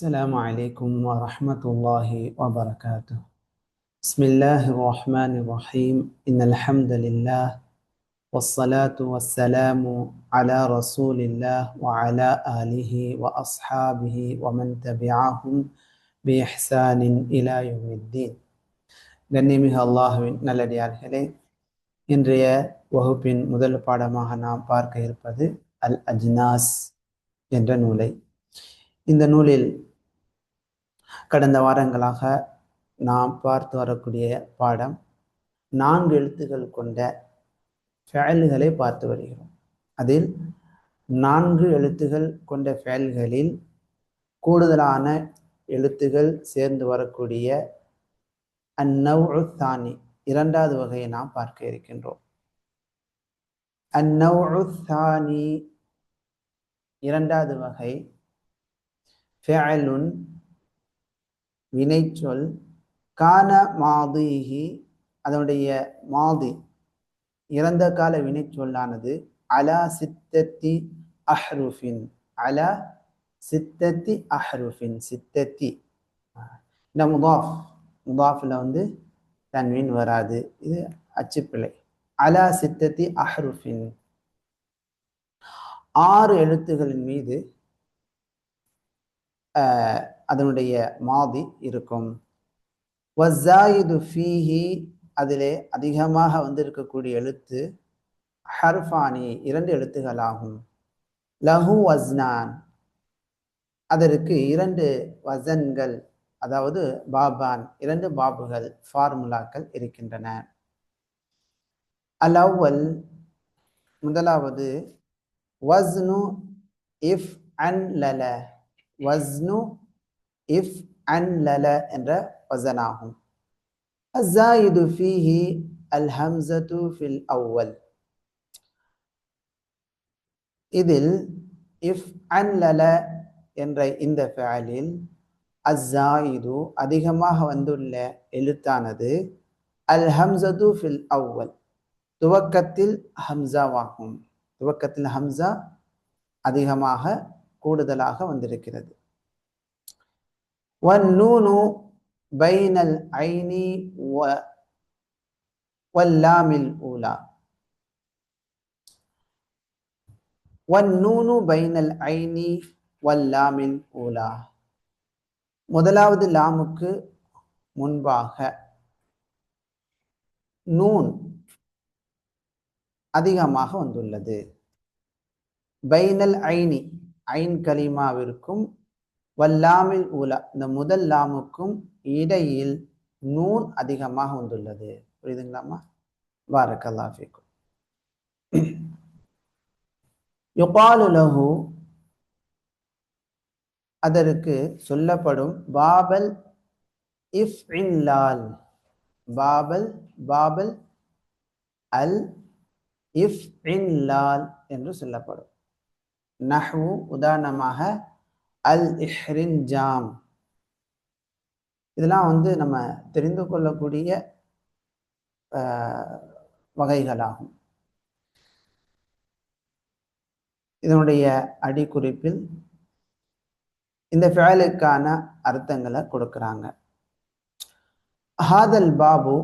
السلام عليكم ورحمة الله وبركاته بسم الله الرحمن الرحيم إن الحمد لله والصلاة والسلام على رسول الله وعلى آله وأصحابه ومن تبعهم بإحسان إلى يوم الدين கண்ணியமிகு அல்லாஹுவின் நல்லடியார்களே இன்றைய வகுப்பின் முதல் பாடமாக நாம் பார்க்க இருப்பது அல் அஜ்னாஸ் என்ற நூலை இந்த நூலில் கடந்த வாரங்களாக நாம் பார்த்து வரக்கூடிய பாடம் நான்கு எழுத்துக்கள் கொண்ட ஃபேல்களை பார்த்து வருகிறோம். அதில் நான்கு எழுத்துகள் கொண்ட ஃபேல்களில் கூடுதலான எழுத்துகள் சேர்ந்து வரக்கூடிய அந்நவு தானி இரண்டாவது வகையை நாம் பார்க்க இருக்கின்றோம். அந்நவு தானி இரண்டாவது வகை ஃபேலுன் வினைச்சொல் கான மாதிஹி அதனுடைய மாதி இறந்த கால வினைச்சொல்லானது அலா சித்தத்தி அஹ்ருஃபின் அலா சித்தத்தி அஹ்ருஃபின் சித்தத்தி. இந்த முதாஃப் முதாஃபில் வந்து தன்வீன் வராது. இது அச்சுப்பிழை. அலா சித்தத்தி அஹ்ருஃபின். ஆறு எழுத்துகளின் மீது அதனுடைய மாதி இருக்கும். வஸாயிது ஃபீஹி அதிலே அதிகமாக வந்திருக்கக்கூடிய எழுத்து ஹர்ஃபானி இரண்டு எழுத்துகளாகும். லஹு வஸ்னான் அதற்கு இரண்டு வசன்கள் அதாவது பாபான் இரண்டு பாபுகள் ஃபார்முலாக்கள் இருக்கின்றன. அல் முதலாவது வஸ்னு இஃப் அன் லல வஸ்னு இஃப் அன் லல என்ற வசனாகும் அஸ்ஸாயிது ஃபீஹி அல் ஹம்சத்து ஃபில் அவ்வல். இதில் இஃப் அன் லல என்ற இந்த ஃபேலில் அஸ்ஸாயிது அதிகமாக வந்துள்ள எழுத்தானது அல் ஹம்சது ஃபில் அவ்வல். துவக்கத்தில் ஹம்சாவாகும் துவக்கத்தில் ஹம்சா அதிகமாக கூடுதலாக வந்திருக்கிறது. والنون பைனல் ஐனி و வல்லாமில் ஊலா والنون பைனல் ஐனி வல்லாமில் ஊலா முதலாவது லாமுக்கு முன்பாக நூன் அதிகமாக வந்துள்ளது. பைனல் ஐனி ஐன் கலிமாவிற்கும் வல்லாமில் உலா இந்த முதல் லாமுக்கும் இடையில் நூன் அதிகமாக வந்துள்ளது. புரியுதுங்களாமா வாரக்கல்லாஃபிக்கும் யுபாலுலகு அதற்கு சொல்லப்படும் பாபல் இஃப் லால். பாபல் பாபல் அல் இஃப் இன்லால் என்று சொல்லப்படும். நஹ்வு உதாரணமாக அல் இஹ்ரின் ஜாம் இதெல்லாம் வந்து நம்ம தெரிந்து கொள்ளக்கூடிய வகைகளாகும். இதனுடைய அடிக்குறிப்பில் இந்த ஃபேலுக்கான அர்த்தங்களை கொடுக்குறாங்க. ஹாதல் பாபு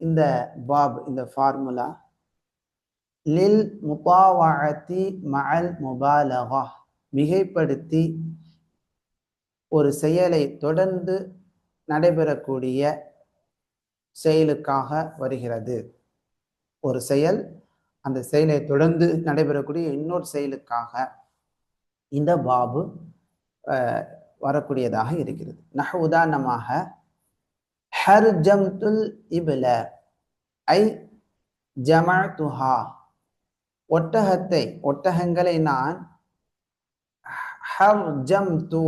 இந்த பாப் இந்த ஃபார்முலா லில் முபாவாத்தி மஅல் முபாலகா மிகைப்படுத்தி ஒரு செயலை தொடர்ந்து நடைபெறக்கூடிய செயலுக்காக வருகிறது. ஒரு செயல் அந்த செயலை தொடர்ந்து நடைபெறக்கூடிய இன்னொரு செயலுக்காக இந்த பாபு வரக்கூடியதாக இருக்கிறது. நக உதாரணமாக ஹர் ஜம் துல் இபில ஐ ஜமத்துஹா ஒட்டகத்தை ஒட்டகங்களை நான் ஹர் ஜம் து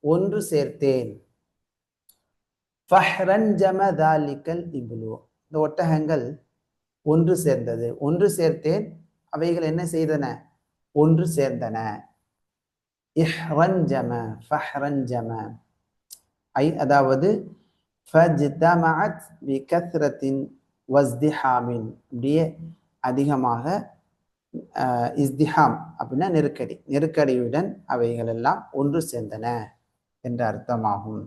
ஒன்று சேர்த்தேன். ஃபஹ்ரன்ஜமதாலிக்கல் இந்த ஒட்டகங்கள் ஒன்று சேர்ந்தது. ஒன்று சேர்த்தேன். அவைகள் என்ன செய்தன? ஒன்று சேர்ந்தன. இஹ்ரஞ்சம ஃபஹ்ரஞ்சம ஐ அதாவது ஃபஜ்தமஅத் பிகத்ரத்தின் வஸ்திஹாமின். அப்படியே அதிகமாக இஸ்திஹாம் அப்படின்னா நெருக்கடி. நெருக்கடியுடன் அவைகள் எல்லாம் ஒன்று சேர்ந்தன. என்ற அர்த்தமாகும்.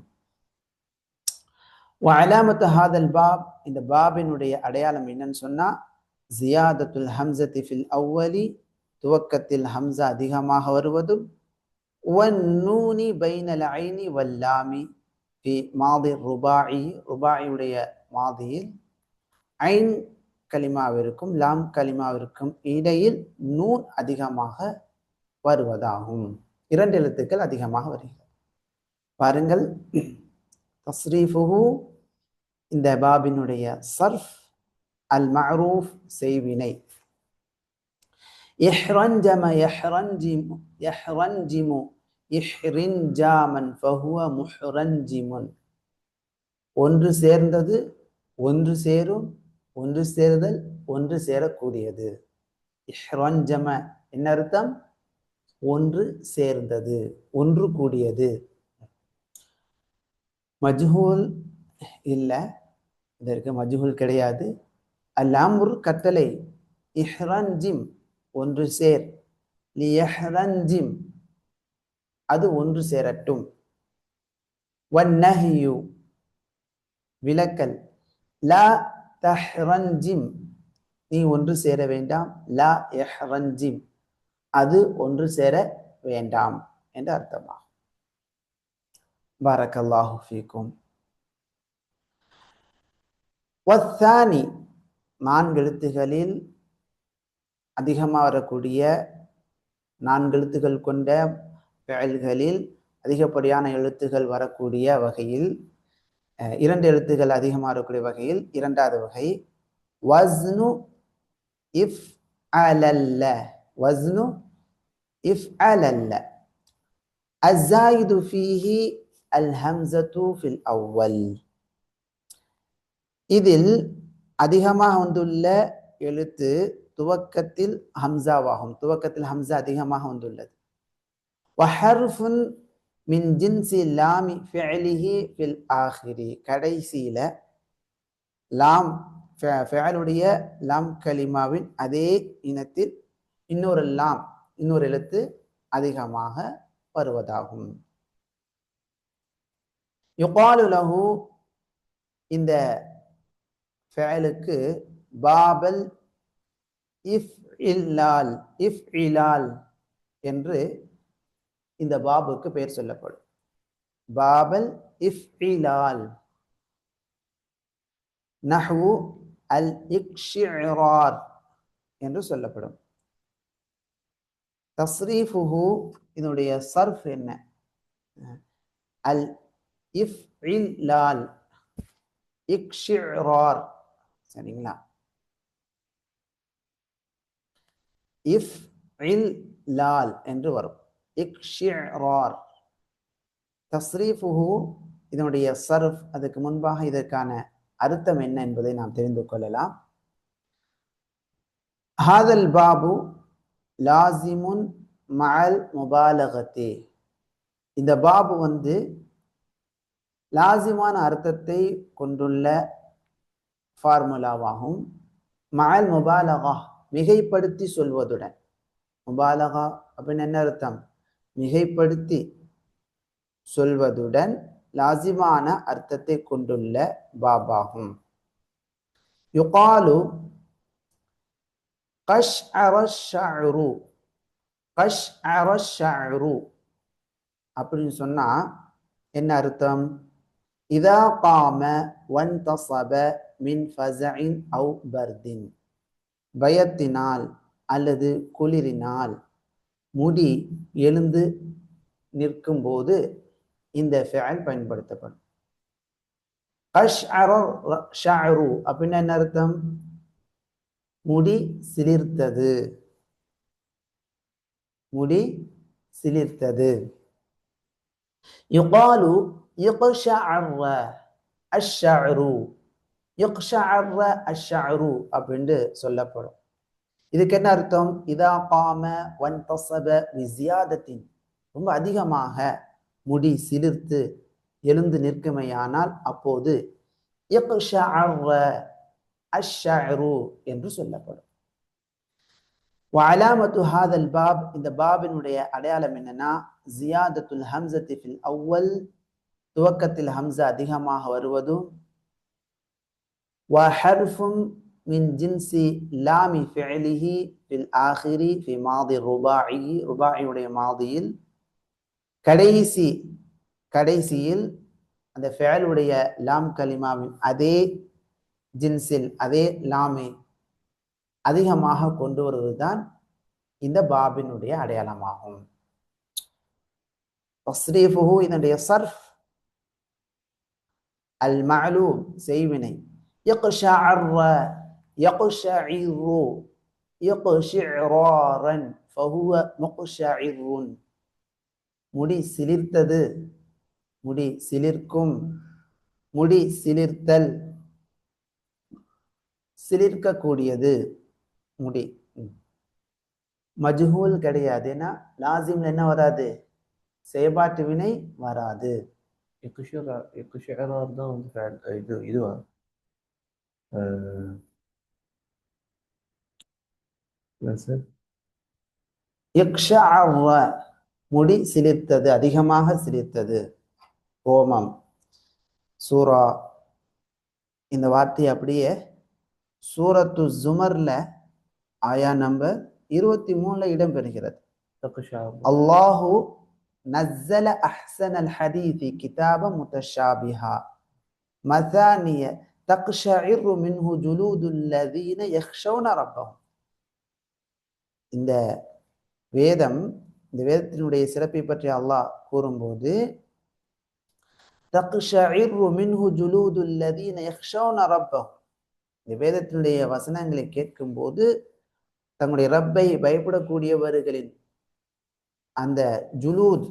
வலாமத்து ஹாதல் பாப் இந்த பாபினுடைய அடையாளம் என்னன்னு சொன்னா ஜியாதத்துல் ஹம்சத்தி ஃபில் அவ்வலி துவக்கத்தில் ஹம்சா அதிகமாக வருவதும் வன்னூனி பைனல் ஐனி வல்லாமி பி மாதி ருபாயி ருபாயுடைய மாதியில் ஐன் கலிமாவிற்கும் லாம் கலிமாவிற்கும் இடையில் நூன் அதிகமாக வருவதாகும். இரண்டு எழுத்துக்கள் அதிகமாக வருகிறது. பாருங்கள். தஸ்ரீஃபுஹு இந்த பாபினுடைய சர்ஃப் அல் மஹரூஃப் செய்வினை. இஹ்ரஞ்சம யஹ்ரஞ்சிமு யஹ்ரஞ்சிமு இஹ்ரின்ஜாமன் ஃபஹுவ முஹ்ரஞ்சிமுன். ஒன்று சேர்ந்தது ஒன்று சேரும் ஒன்று சேருதல் ஒன்று சேரக்கூடியது. இஹ்ரஞ்சம என்ன அர்த்தம்? ஒன்று சேர்ந்தது ஒன்று கூடியது. மஜ்ஹூல் இல்லை இதற்கு மஜ்ஹூல் கிடையாது. அல்லாமுர் கத்தலை இஹ்ரஞ்சிம் ஒன்று சேர். லியஹ்ரஞ்சிம் அது ஒன்று சேரட்டும். வன்னஹியு விலக்கல் லா தஹ்ரஞ்சிம் நீ ஒன்று சேர வேண்டாம். லா எஹ்ரஞ்சிம் அது ஒன்று சேர வேண்டாம் என்று بارك الله فيكم والثاني நான்கு எழுத்துகளில் அதிகமாக வரக்கூடிய நான்கு எழுத்துகள் கொண்ட பெயல்களில் அதிகப்படியான எழுத்துகள் வரக்கூடிய வகையில் இரண்டு எழுத்துகள் அதிகமாக வரக்கூடிய வகையில் இரண்டாவது வகை வஸ்னு இஃப் அலல்ல வஸ்னு இஃப் அலல்ல அசாயிது ஃபீஹி அல் ஹம்சத்து ஃபில் அவ்வல் இதில் அதிகமாக வந்துள்ள எழுத்து துவக்கத்தில் ஹம்சாவாகும். துவக்கத்தில் ஹம்சா அதிகமாக வந்துள்ளது வஹர்ஃபுன் மின் ஜின்சி லாமி ஃபிஅலிஹி ஃபில் ஆஹிரி. கடைசியில லாம் ஃபெயலுடைய லாம் கலிமாவின் அதே இனத்தில் இன்னொரு லாம் இன்னொரு எழுத்து அதிகமாக வருவதாகும். யுகாலு லஹு இந்த ஃபேலுக்கு பாபல் இஃப் இல்லால் இஃப் இலால் என்று இந்த பாபுக்கு பெயர் சொல்லப்படும். பாபல் இஃப் இலால் நஹ்வு அல் இக்ஷிரார் என்று சொல்லப்படும். தஸ்ரீஃபுஹு இதனுடைய சர்ஃப் என்ன؟ அல் இஃப் இல்லால் இக்ஷிரார் சரிங்களா? இஃப் இல் லால் என்று வரும். இக்ஷிரார் தஸ்ரீஃபுஹு இதனுடைய சர்ஃப் அதுக்கு முன்பாக இதற்கான அர்த்தம் என்ன என்பதை நாம் தெரிந்து கொள்ளலாம். ஹாதல் பாபு லாசிமுன் மால் முபாலகத்தே. இந்த பாபு வந்து லாசிமான அர்த்தத்தை கொண்டுள்ள ஃபார்முலாவாகும். மால் முபாலகா மிகைப்படுத்தி சொல்வதுடன். முபாலகா அப்படின்னு என்ன அர்த்தம்? மிகைப்படுத்தி சொல்வதுடன் லாசிமான அர்த்தத்தை கொண்டுள்ள பாபாகும். யுகாலு கஷ் அரஷரு கஷ் அரஷரு அப்படின்னு சொன்னா என்ன அர்த்தம்? இதா காம ஒன் தசப மின் ஃபசஇன் அவு பர்தின் பயத்தினால் அல்லது குளிரினால் முடி எழுந்து நிற்கும் போது இந்த ஃபேல் பயன்படுத்தப்படும். கஷ் ஷாரு அப்படின்னு என்ன அர்த்தம்? முடி சிலிர்த்தது. முடி சிலிர்த்தது. யுகாலு இக்ஷஅர்ர அஷ்ஷஅரு இக்ஷஅர்ர அஷ்ஷஅரு அப்படின்ட்டு சொல்லப்படும். இதுக்கு என்ன அர்த்தம்? இதா காம ஒன் தசப விசியாதத்தின் ரொம்ப அதிகமாக முடி சிலிர்த்து எழுந்து நிற்குமையானால் அப்போது இக்ஷஅர்ர அஷ்ஷஅரு என்று சொல்லப்படும். வலாமத்து ஹாதல் பாப் இந்த பாபினுடைய அடையாளம் என்னன்னா ஜியாதத்துல் ஹம்சத்தி ஃபில் அவ்வல் துவக்கத்தில் ஹம்சா அதிகமாக வருவதும் வஹர்ஃபும் மின் ஜின்சி லாமி ஃபெலிஹி ஃபில் ஆஹிரி ஃபி மாதி ருபாயி ருபாயியுடைய மாதியில் கடைசி கடைசியில் அந்த ஃபேலுடைய லாம் கலிமாவின் அதே ஜின்ஸில் அதே லாமை அதிகமாக கொண்டு வருவதுதான் இந்த பாபினுடைய அடையாளமாகும். இதனுடைய சர்ஃப் அல் மலூ செய்வினை முடி சிலிர்த்தது முடி சிலிர்க்கும். முடி சிலிர்த்தல் சிலிர்க்கக்கூடியது முடி. மஜ்ஹூல் கிடையாது. ஏன்னா லாசிம்ல என்ன வராது? செயபாட்டு வினை வராது. இக்குஷிரா இக்குஷிரார் தான் வந்து ஃபேன் இது இதுவா சார் இக்ஷஅர்ர முடி சிலிர்த்தது அதிகமாக சிலிர்த்தது ரோமம் சூரா இந்த வார்த்தை அப்படியே சூரத்து ஜுமர்ல ஆயா நம்பர் இருபத்தி மூணுல இடம்பெறுகிறது தக்குஷார் அல்லாஹு நஸ்ஸல அஹ்சனல் ஹதீதி கிதாப முத்தஷாபிஹா மசானிய தக்ஷஇரு மின்ஹு ஜுலூதுல்லதீன யக்ஷௌன ரப்பஹும் இந்த வேதம் இந்த வேதத்தினுடைய சிறப்பை பற்றி அல்லாஹ் கூறும்போது தக்ஷஇரு மின்ஹு ஜுலூதுல்லதீன யக்ஷௌன ரப்பஹும் இந்த வேதத்தினுடைய வசனங்களை கேட்கும்போது தங்களுடைய ரப்பை பயப்படக்கூடியவர்களின் அந்த ஜுலூத்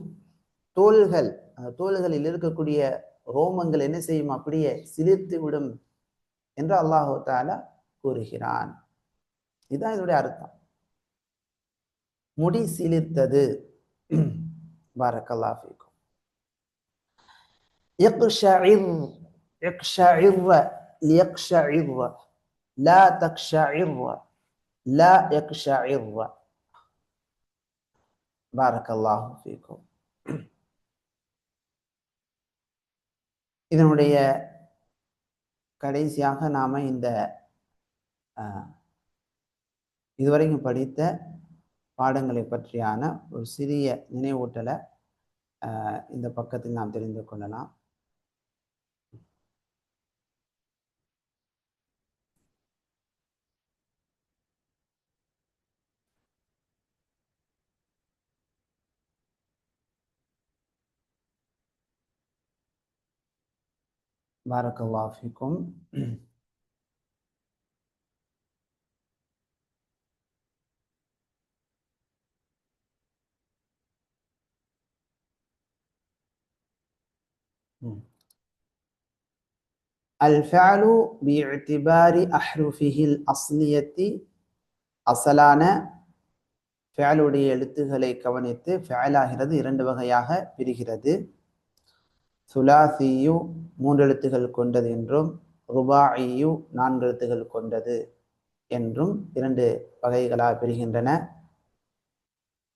தோள்கள் அந்த தோள்களில் இருக்கக்கூடிய ரோமங்கள் என்ன செய்யும் அப்படியே சிலிர்த்து விடும் என்று அல்லாஹு தாலா கூறுகிறான் இதுதான் இதனுடைய அர்த்தம் முடி சிலிர்த்தது பாரக்கல்லா ஃபீக்கும் يقشعر يقشعر ليقشعر لا تقشعر لا يقشعر பாரக்கல்லாஹு ஃபீக்கும். இதனுடைய கடைசியாக நாம இந்த இதுவரைக்கும் படித்த பாடங்களை பற்றியான ஒரு சிறிய நினைவூட்டலை இந்த பக்கத்தில் நாம் தெரிந்து கொள்ளலாம். பாரக்கல்லாஹு ஃபீக்கும் الفعل باعتبار أحرفه الأصلية அசலான ஃபேலுடைய எழுத்துக்களை கவனித்து ஃபேலாகிறது இரண்டு வகையாக பிரிகிறது சுலாசியு மூன்று எழுத்துகள் கொண்டது என்றும் ருபாயியு நான்கு எழுத்துகள் கொண்டது என்றும் இரண்டு வகைகளாக பிரிகின்றன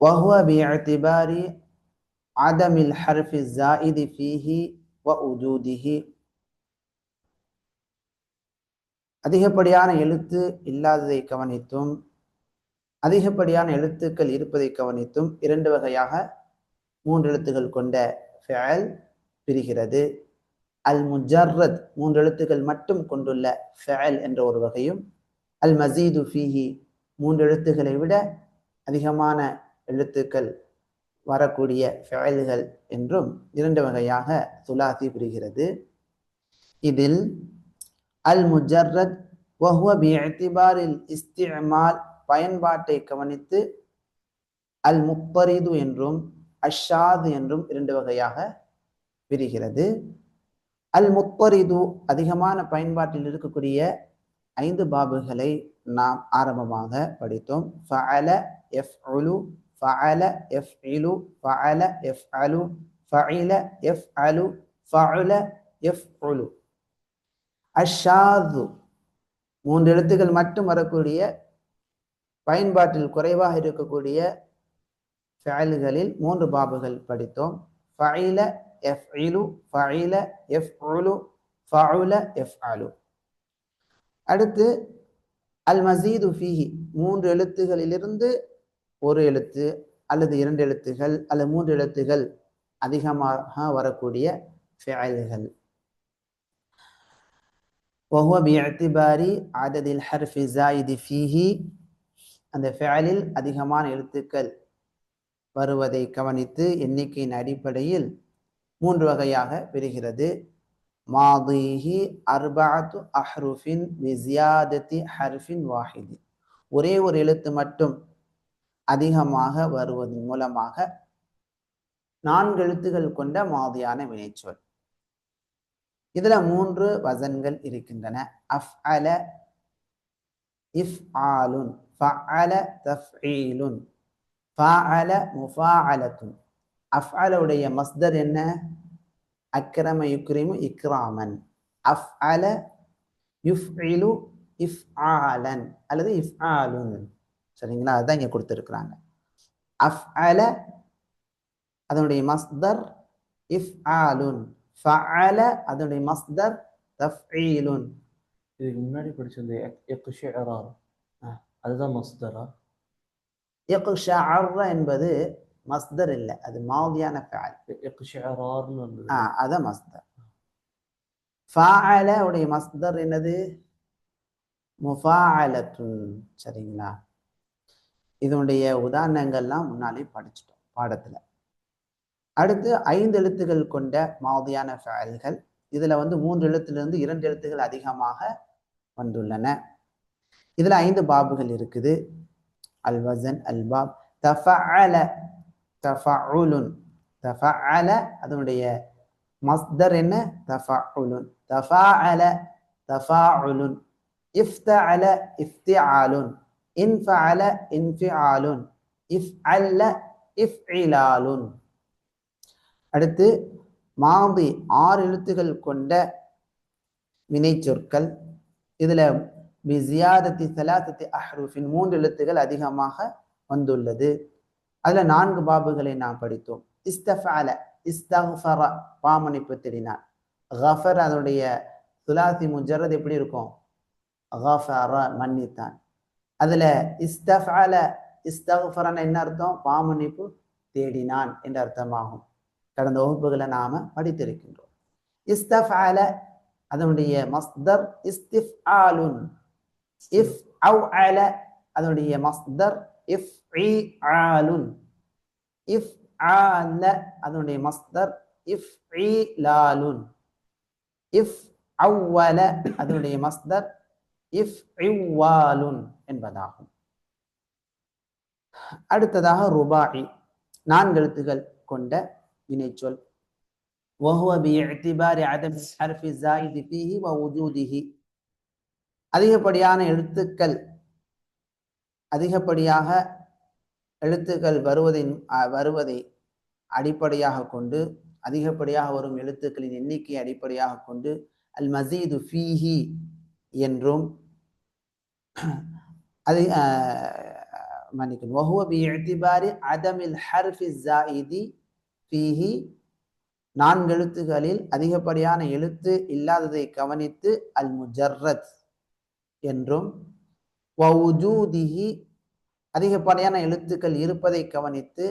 وهو باعتبار عدم الحرف الزائد فيه ووجوده அதிகப்படியான எழுத்து இல்லாததை கவனித்தும் அதிகப்படியான எழுத்துக்கள் இருப்பதை கவனித்தும் இரண்டு வகையாக மூன்று எழுத்துக்கள் கொண்ட ஃபெயல் பிரிகிறது. அல் முஜர்ரத் மூன்று எழுத்துக்கள் மட்டும் கொண்டுள்ள ஃபெயல் என்ற ஒரு வகையும் அல் மசீது ஃபீஹி மூன்று எழுத்துக்களை விட அதிகமான எழுத்துக்கள் வரக்கூடிய ஃபெயல்கள் என்றும் இரண்டு வகையாக சுலாசி பிரிகிறது. இதில் அல் முஜர்ரத் வஹுவ பிஇத்திபாரில் இஸ்திமால் பயன்பாட்டை கவனித்து அல் முப்பரிது என்றும் அஷாது என்றும் இரண்டு வகையாக பிரிகிறது. அல் முத்தரிது அதிகமான பயன்பாட்டில் இருக்கக்கூடிய ஐந்து பாபுகளை நாம் ஆரம்பமாக படித்தோம். ஃபஅல எஃப்உலு ஃபஅல எஃப்இலு ஃபஅல எஃப்அலு ஃபஇல எஃப்அலு ஃபஅல எஃப்உலு. அஷாது மூன்று எழுத்துக்கள் மட்டும் வரக்கூடிய பயன்பாட்டில் குறைவாக இருக்கக்கூடிய ஃபஅல்களில் மூன்று பாபுகள் படித்தோம். ஃபஇல எஃப்இலு ஃபஇல எஃப்உலு ஃபஉல எஃப்அலு அடுத்து அல் மசீது ஃபீஹி மூன்று எழுத்துகளிலிருந்து ஒரு எழுத்து அல்லது இரண்டு எழுத்துகள் அல்லது மூன்று எழுத்துகள் அதிகமாக வரக்கூடிய ஃபஅல்கள் وهو باعتبار عدد الحرف الزائد فيه அந்த ஃபெயலில் அதிகமான எழுத்துக்கள் வருவதை கவனித்து எண்ணிக்கையின் அடிப்படையில் மூன்று வகையாக பிரிகிறது. மாதிஹி அர்பாத்து அஹ்ருஃபின் விசியாதத்தி ஹர்ஃபின் வாஹிதி. ஒரே ஒரு எழுத்து மட்டும் அதிகமாக வருவதன் மூலமாக நான்கு எழுத்துகள் கொண்ட மாதியான வினைச்சொல். இதுல மூன்று வசன்கள் இருக்கின்றன. அஃப் அல இஃப் ஆலுன் ஃபஅல தஃஈலுன் ஃபஅல முஃபாஅலத்துன். அஃஅலுடைய மஸ்தர் என்ன? அக்ரம யுக்ரிமு இக்ராமன். அஃஅல யுஃஇலு இஃப்ஆலன். அல்லது இஃப்ஆலுன். சரிங்களா? அதுதான் இங்க கொடுத்துருக்குறாங்க. அஃஅல அதனுடைய மஸ்தர் இஃப்ஆலுன். ஃபஅல அதனுடைய மஸ்தர் தஃஈலுன் இதுக்கு முன்னாடி படிச்சது எக்குஷியரார் ஆ. அதுதான் மஸ்தரா? இக்ஷஅர்ர என்பது மஸ்தர் இல்லை. அது எக்குஷியரார்னு வந்தது. ஆ அதான் மஸ்தர். ஃபாஅல உடைய மஸ்தர் என்னது? முஃபாஅலத்துன் சரிங்களா? இதனுடைய உதாரணங்கள்லாம் முன்னாலே படிச்சிட்டோம் பாடத்துல. அடுத்து ஐந்து எழுத்துக்கள் கொண்ட மாதியான ஃபஅல்கள் இதுல வந்து மூன்று எழுத்திலிருந்து இரண்டு எழுத்துக்கள் அதிகமாக வந்துள்ளன. இதுல ஐந்து பாபுகள் இருக்குது. அல் வசன் அல் பாப் தஃபஅல தஃபஉலுன் தஃபஅல அதனுடைய மஸ்தர் என்ன? தஃபஉலுன் தஃபாஅல தஃபாஉலுன் இஃப்தஅல இஃப்திஆலுன். இன்ஃபஅல இன்ஃபிஆலுன். இஃப்அல்ல இஃப்இலாலுன். அடுத்து மாதி ஆறு எழுத்துகள் கொண்ட வினைச்சொற்கள். இதுல பிசியாதத்தி சலாசத்தி அஹ்ரூஃபின் மூன்று எழுத்துகள் அதிகமாக வந்துள்ளது. அதுல நான்கு பாபுகளை நாம் படித்தோம். இஸ்தஃபால இஸ்தஃபர பாமணிப்பு தேடினார். ஹஃபர் அதனுடைய துலாசி முஜரத் எப்படி இருக்கும்? ஹஃபர மன்னித்தான். அதுல இஸ்தஃபால இஸ்தஃபரன் என்ன அர்த்தம்? பாமணிப்பு தேடினான் என்ற அர்த்தமாகும். கடந்த வகுப்புகளை நாம படித்திருக்கின்றோம். இஸ்தஃபால அதனுடைய மஸ்தர் இஸ்திஃப் ஆலுன். இஃப் அவ் அல அதனுடைய மஸ்தர் இஃப் ஆலுன் இஃப் ஆல அதனுடைய மஸ்தர் இஃப் லாலுன் இஃப் அவ்வல அதனுடைய மஸ்தர் இஃப் இவ்வாலுன் என்பதாகும் அடுத்ததாக ருபாயி நான்கு எழுத்துகள் கொண்ட வினைச்சொல் وهو باعتبار عدم الحرف الزائد فيه ووجوده அதிகப்படியான எழுத்துக்கள் அதிகப்படியாக எழுத்துக்கள் வருவதின் வருவதை அடிப்படையாக கொண்டு அதிகப்படியாக வரும் எழுத்துக்களின் எண்ணிக்கையை அடிப்படையாக கொண்டு அல் மசீது ஃபீஹி என்றும் அதி மன்னிக்கணும். வஹுவ பி எத்திபாரி அதமில் ஹர்ஃபி ஜாயிதி ஃபீஹி நான்கு எழுத்துகளில் அதிகப்படியான எழுத்து இல்லாததை கவனித்து அல் முஜர்ரத் என்றும் வவுஜூதிஹி அதிகப்படியான எழுத்துக்கள் இருப்பதை கவனித்து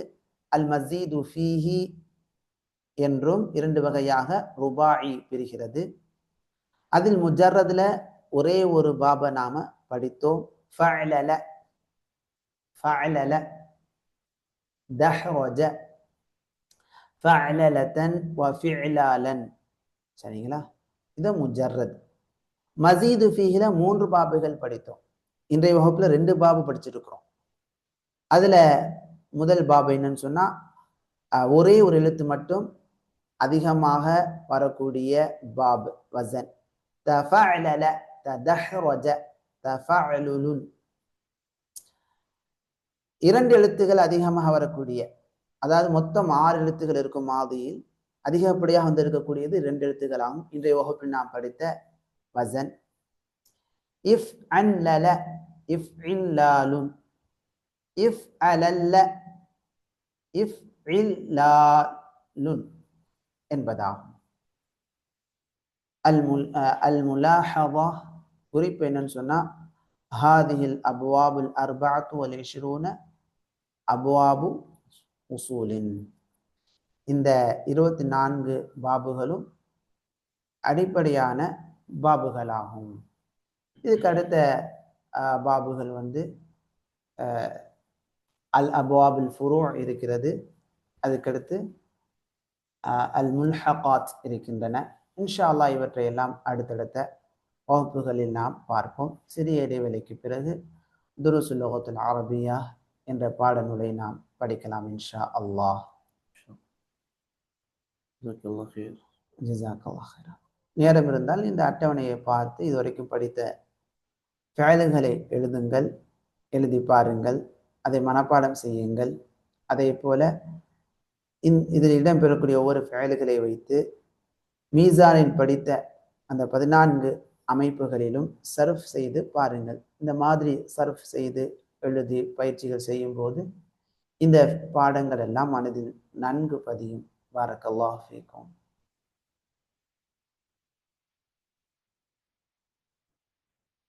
அல் மசீது ஃபீஹி என்றும் இரண்டு வகையாக ருபாயி பிரிகிறது. அதில் முஜர்ரதில் ஒரே ஒரு பாப நாம படித்தோம். ஃபஅலல ஃபஅலல தஹ்ரஜ ஃபஅலலதன் வஃபிஅலாலன் சரிங்களா? இது முஜர்ரத். மசீது ஃபீஹில மூன்று பாபுகள் படித்தோம். இன்றைய வகுப்புல ரெண்டு பாபு படிச்சிருக்கிறோம். அதுல முதல் பாபு என்னன்னு சொன்னா ஒரே ஒரு எழுத்து மட்டும் அதிகமாக வரக்கூடிய பாபு வசன். தஃபஅலல ததஹ்ரஜ தஃபஅலுலுன். இரண்டு எழுத்துகள் அதிகமாக வரக்கூடிய அதாவது மொத்தம் ஆறு எழுத்துகள் இருக்கும் மாதியில் அதிகப்படியாக வந்து இருக்கக்கூடியது இரண்டு எழுத்துக்களாகும் இன்றைய வகுப்பில் நாம் படித்த வசன். இஃப் அன்லல இஃப் இல்லாலுன் இஃப் அலல்ல இஃப் இல்லாலுன் என்பதாகும் அல் முல் அல் முலாஹவா குறிப்பு என்னன்னு சொன்னா ஹாதிஹில் அபுவாபுல் அர்பாத்து வல் இஷ்ரூன அபுவாபு உசூலின். இந்த இருபத்தி நான்கு பாபுகளும் அடிப்படையான பாபுகளாகும். இதுக்கு அடுத்த பாபுகள் வந்து அல் அபுவாபுல் ஃபுரூ இருக்கிறது. அதுக்கடுத்து அல் முல்ஹகாத் இருக்கின்றன. இன்ஷா அல்லாஹ் இவற்றையெல்லாம் அடுத்தடுத்த வகுப்புகளில் நாம் பார்ப்போம். சிறிய இடைவெளிக்கு பிறகு துருசுல் லுகத்துல் அரபியா என்ற பாடநூலை நாம் படிக்கலாம் இன்ஷா அல்லாஹ் ஹைரா நேரம் இருந்தால் இந்த அட்டவணையை பார்த்து இதுவரைக்கும் படித்த ஃபேலுகளை எழுதுங்கள் எழுதி பாருங்கள் அதை மனப்பாடம் செய்யுங்கள். அதே போல இந் இதில் இடம்பெறக்கூடிய ஒவ்வொரு ஃபேலுகளை வைத்து மீசானில் படித்த அந்த பதினான்கு அமைப்புகளிலும் சர்ஃப் செய்து பாருங்கள். இந்த மாதிரி சர்ஃப் செய்து எழுதி பயிற்சிகள் செய்யும்போது இந்த பாடங்கள் எல்லாம் மனதில் நன்கு பதியும். பாரக்கல்லாஹ் ஃபீக்கும்.